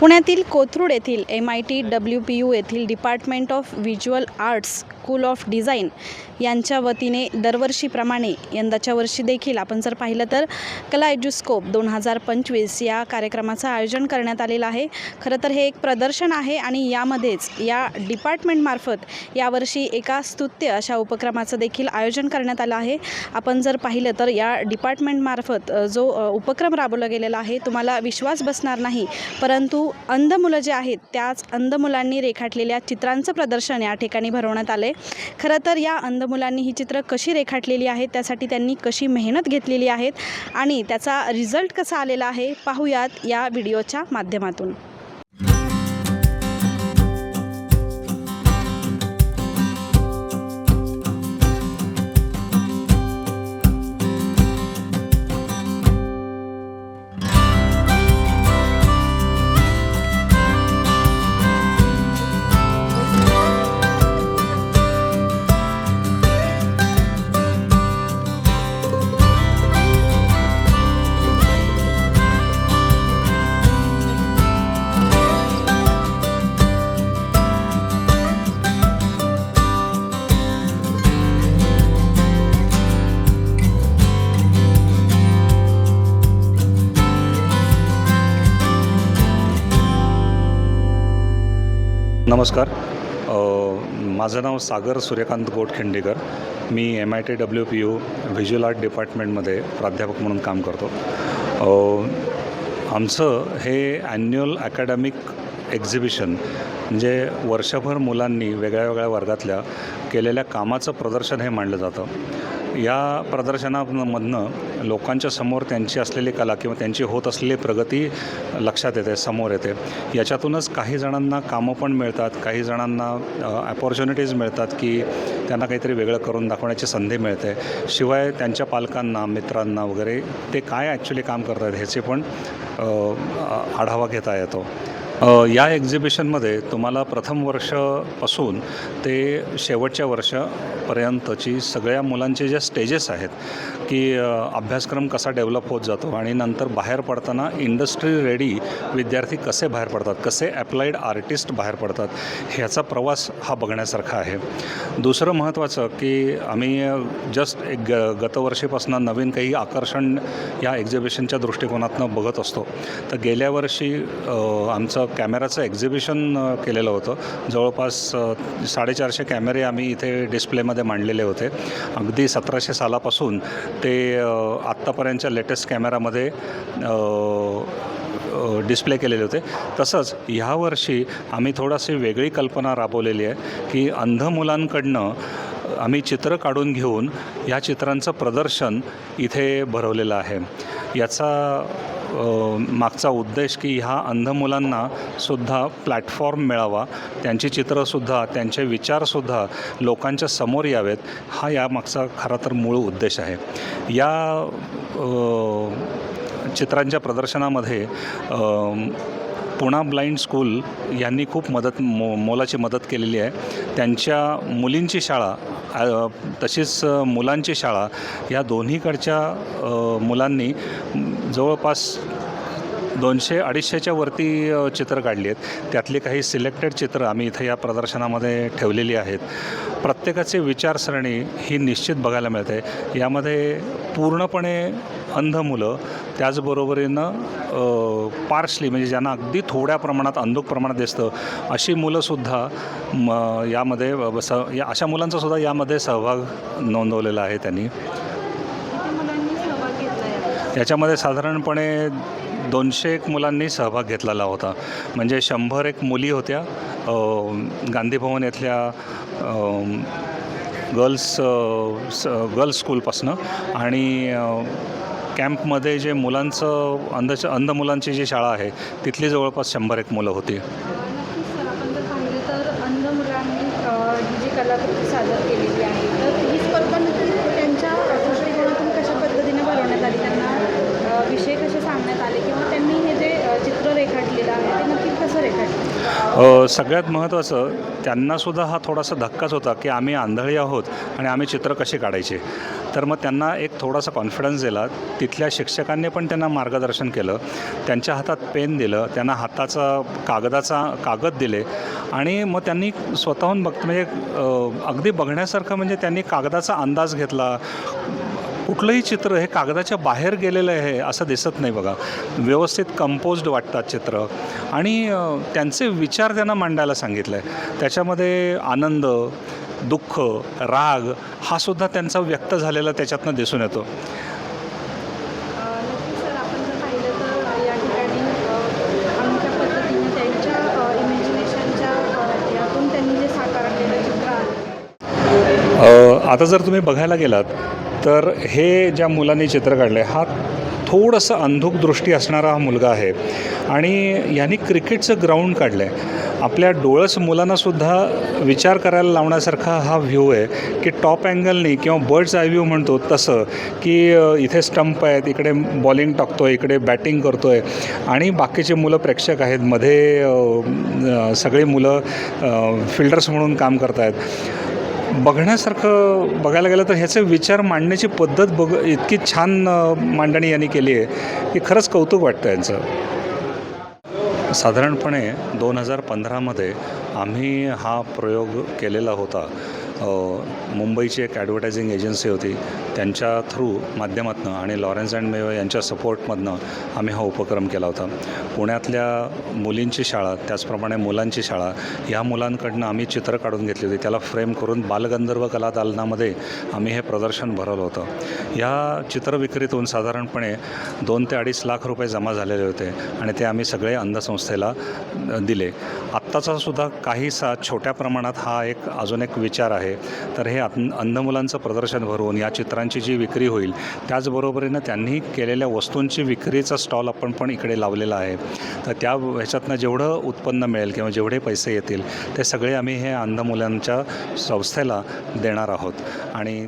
पुण्यातील कोथरूड येथील M I T W P U येथील department of visual arts school of design यांच्या वतीने दरवर्षीप्रमाणे यंदाच्या वर्षी देखील आपण जर पाहिलं तर कला एज्युस्कोप दोन हजार पंचवीस या कार्यक्रमाचं आयोजन करण्यात आलेलं आहे. खरं तर हे एक प्रदर्शन आहे आणि यामध्येच या डिपार्टमेंटमार्फत यावर्षी एका स्तुत्य अशा उपक्रमाचं देखील आयोजन करण्यात आलं आहे. आपण जर पाहिलं तर या डिपार्टमेंटमार्फत जो उपक्रम राबवला गेलेला आहे तुम्हाला विश्वास बसणार नाही. परंतु अंध मुलं जे आहेत त्याच अंध मुलांनी रेखाटलेल्या चित्रांचं प्रदर्शन या ठिकाणी भरवण्यात आलं खरं तर या अंध मुलांनी ही चित्र कशी रेखाटलेली आहेत त्यासाठी त्यांनी कशी मेहनत घेतलेली आहेत आणि त्याचा रिझल्ट कसा आलेला आहे पाहूयात या व्हिडिओच्या माध्यमातून. नमस्कार. माझं नाव सागर सूर्यकांत गोटखिंडेकर. मी M I T W P U visual art डिपार्टमेंटमध्ये प्राध्यापक म्हणून काम करतो. आमचं हे ॲन्युअल अकॅडमिक एक्झिबिशन म्हणजे वर्षभर मुलांनी वेगळ्या वेगळ्या वर्गातल्या केलेल्या कामाचं प्रदर्शन हे मांडलं जातं. या प्रदर्शनामधनं लोकांच्या समोर त्यांची असलेली कला किंवा त्यांची होत असलेली प्रगती लक्षात येते समोर येते. याच्यातूनच काही जणांना कामं पण मिळतात काही जणांना अपॉर्च्युनिटीज मिळतात की त्यांना काहीतरी वेगळं करून दाखवण्याची संधी मिळते. शिवाय त्यांच्या पालकांना मित्रांना वगैरे ते काय ॲक्च्युली काम करतात ह्याचे पण आढावा घेता येतो. या एक्झिबिशनमध्ये तुम्हाला प्रथम वर्षपासून ते शेवटच्या वर्षापर्यंतची सगळ्या मुलांचे जे स्टेजेस आहेत की अभ्यासक्रम कसा डेव्हलप होत जातो आणि नंतर बाहेर पडताना इंडस्ट्री रेडी विद्यार्थी कसे बाहेर पडतात कसे ॲप्लाईड आर्टिस्ट बाहेर पडतात ह्याचा प्रवास हा बघण्यासारखा आहे. दुसरं महत्त्वाचं की आम्ही जस्ट एक ग गतवर्षीपासून नवीन काही आकर्षण या एक्झिबिशनच्या दृष्टिकोनातनं बघत असतो. तर गेल्या वर्षी आमचं कॅमेराचं एक्झिबिशन केलेलं होतं. जवळपास साडेचारशे कॅमेरे आम्ही इथे डिस्प्लेमध्ये मांडलेले होते. अगदी सतराशे सालापासून ते आत्तापर्यंतच्या लेटेस्ट कॅमेरामध्ये डिस्प्ले केलेले होते. तसंच ह्यावर्षी आम्ही थोडीशी वेगळी कल्पना राबवलेली आहे की अंध मुलांकडनं आम्ही चित्र काढून घेऊन ह्या चित्रांचं प्रदर्शन इथे भरवलेलं आहे. याचा मागचा उद्देश की ह्या अंध मुलांना सुद्धा प्लॅटफॉर्म मिळावा. त्यांची चित्रंसुद्धा त्यांचे विचारसुद्धा लोकांच्या समोर यावेत हा यामागचा खरा तर मूळ उद्देश आहे. या चित्रांच्या प्रदर्शनामध्ये पुणा ब्लाइंड स्कूल यांनी खूप मदत मो मोलाची मदत केलेली आहे. त्यांच्या मुलींची शाळा तसेच तशीच मुलांची शाळा या दोन्हीकडच्या मुलांनी जवळपास दोनशे अडीचशेच्या वरती चित्र काढली आहेत. त्यातली काही सिलेक्टेड चित्र आम्ही इथे या प्रदर्शनामध्ये ठेवलेली आहेत. प्रत्येकाची विचारसरणी ही निश्चित बघायला मिळते. यामध्ये पूर्णपणे अंध मुलं त्याचबरोबरीनं पार्शली म्हणजे ज्यांना अगदी थोड्या प्रमाणात अंधुक प्रमाणात दिसतं अशी मुलंसुद्धा म यामध्ये स या अशा मुलांचासुद्धा यामध्ये सहभाग नोंदवलेला आहे त्यांनी. याच्यामध्ये साधारणपणे दोनशे एक मुलांनी सहभाग घेतलेला होता. म्हणजे शंभर एक मुली होत्या. गांधी भवन येथल्या गर्ल्स स गर्ल्स स्कूलपासनं आणि कॅम्पमध्ये जे मुलांचं अंध अंध मुलांची जी शाळा आहे तिथली जवळपास शंभर एक मुलं होती. विषय कसे सांगण्यात आले? किंवा सगळ्यात महत्त्वाचं त्यांनासुद्धा हा थोडासा धक्काच होता की आम्ही आंधळी आहोत आणि आम्ही चित्र कसे काढायचे. तर मग त्यांना एक थोडासा कॉन्फिडन्स दिला. तिथल्या शिक्षकांनी पण त्यांना मार्गदर्शन केलं. त्यांच्या हातात पेन दिलं. त्यांना हाताचा कागदाचा कागद दिले. आणि मग त्यांनी स्वतःहून बघ म्हणजे अगदी बघण्यासारखं म्हणजे त्यांनी कागदाचा अंदाज घेतला. कुठलंही चित्र हे कागदाच्या बाहेर गेलेलं आहे असं दिसत नाही बघा. व्यवस्थित कंपोज्ड वाटतात चित्र. आणि त्यांचे विचार त्यांना मांडायला सांगितलं आहे त्याच्यामध्ये आनंद दुःख राग हा सुद्धा त्यांचा व्यक्त झालेला त्याच्यातनं दिसून येतो. आता जर तुम्ही बघायला गेलात तर हे ज्या मुलांनी चित्र काढलं आहे हा थोडंसं अंधुक दृष्टी असणारा हा मुलगा आहे. आणि यांनी क्रिकेटचं ग्राउंड काढलं आहे आपल्या डोळस मुलांनासुद्धा विचार करायला लावण्यासारखा हा व्ह्यू आहे की टॉप अँगलनी किंवा बर्ड्स आय व्ह्यू म्हणतो तसं की इथे स्टंप आहेत इकडे बॉलिंग टाकतो आहे इकडे बॅटिंग करतो आहे आणि बाकीचे मुलं प्रेक्षक आहेत मध्ये सगळी मुलं फिल्डर्स म्हणून काम करत आहेत बघण्यासारखं बघायला गेलं तर ह्याचे विचार मांडण्याची पद्धत बघ इतकी छान मांडणी यांनी केली आहे की खरंच कौतुक वाटतं यांचं. साधारणपणे दोन हजार पंधरामध्ये आम्ही हा प्रयोग केलेला होता. मुंबईची एक ॲडव्हर्टायझिंग एजन्सी होती. त्यांच्या थ्रू माध्यमातनं आणि लॉरेन्स अँड मेयो यांच्या सपोर्टमधनं आम्ही हा उपक्रम केला होता. पुण्यातल्या मुलींची शाळा त्याचप्रमाणे मुलांची शाळा ह्या मुलांकडनं आम्ही चित्र काढून घेतली होती. त्याला फ्रेम करून बालगंधर्व कला दालनामध्ये आम्ही हे प्रदर्शन भरवलं होतं. ह्या चित्रविक्रीतून साधारणपणे दोन ते अडीच लाख रुपये जमा झालेले होते आणि ते आम्ही सगळे अंधसंस्थेला दिले. आत्ताचा सुद्धा काहीसा छोट्या प्रमाणात हा एक अजून एक विचार आहे. तर हे अंध मुलांचं प्रदर्शन भरवून या चित्रांची जी विक्री होईल त्याचबरोबरीनं त्यांनी केलेल्या वस्तूंची विक्रीचा स्टॉल आपण पण इकडे लावलेला आहे. तर त्या ह्याच्यातनं जेवढं उत्पन्न मिळेल किंवा जेवढे पैसे येतील ते सगळे आम्ही हे अंध मुलांच्या संस्थेला देणार आहोत. आणि